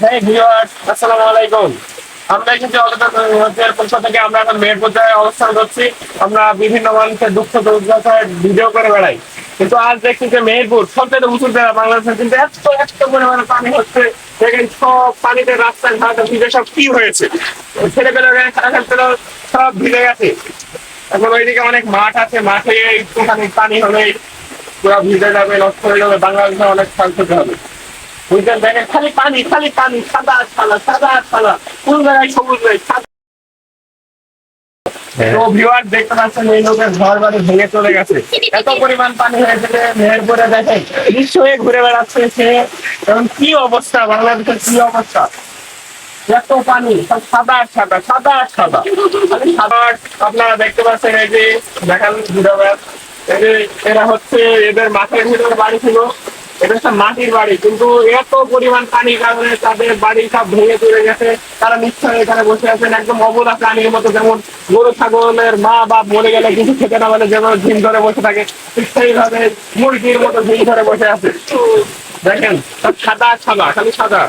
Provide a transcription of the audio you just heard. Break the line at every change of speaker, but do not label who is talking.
হ্যাঁ ভিউয়ার্স আসসালামু আলাইকুম। আমরা কিন্তু আমরা এখন মেহেরপুরে অবস্থান করছি। আমরা বিভিন্ন মানুষের দুঃখ ভিডিও করে বেড়াই। কিন্তু আজ দেখছি যে মেহেরপুর সবচেয়ে উঁচু এত এত পানি হচ্ছে। সব পানিতে রাস্তায় ঘাটে সব কি হয়েছে? ছেলে পেলে খেলা খেলতে সব ভিজে গেছে। এখন ওইদিকে অনেক মাঠ আছে, মাঠে একটুখানি পানি হলে পুরো ভিজে যাবে, নষ্ট হয়ে যাবে, বাংলাদেশে অনেক ক্ষয় ক্ষতি হবে বুঝলেন দেখেন খালি পানি খালি পানি সাদা সাদা সাদা সাদা কোন জায়গায় সবুজ নেই সাদা। তো ভিউয়ার দেখতে পাচ্ছেন এই লোকের ঘর বাড়ি ভেঙে চলে গেছে। এত পরিমাণ পানি হয়েছে যে মেহেরপুরে দেখেন বিশ্ব হয়ে ঘুরে বেড়াচ্ছে সে। এখন কি অবস্থা বাংলাদেশের কি অবস্থা? এত পানি সব সাদা সাদা সাদা সাদা। খালি সাদা আপনারা দেখতে পাচ্ছেন এই যে দেখান এরা হচ্ছে এদের মাঠের ভিতরে বাড়ি ছিল। এটা মাটির বাড়ি, কিন্তু এত পরিমাণ পানির কারণে তাদের বাড়ি সব ভেঙে চলে গেছে। তারা নিশ্চয় এখানে বসে আছেন একদম অবলা প্রাণীর মতো, যেমন গরু, ছাগলের মা বাপ মরে গেলে কিছু খেতে না বলে যেমন ঝিম ধরে বসে থাকে। সেইভাবে মুরগির মতো ঝিম ধরে বসে আছে। দেখেন, সব সাদা সাদা, খালি সাদা।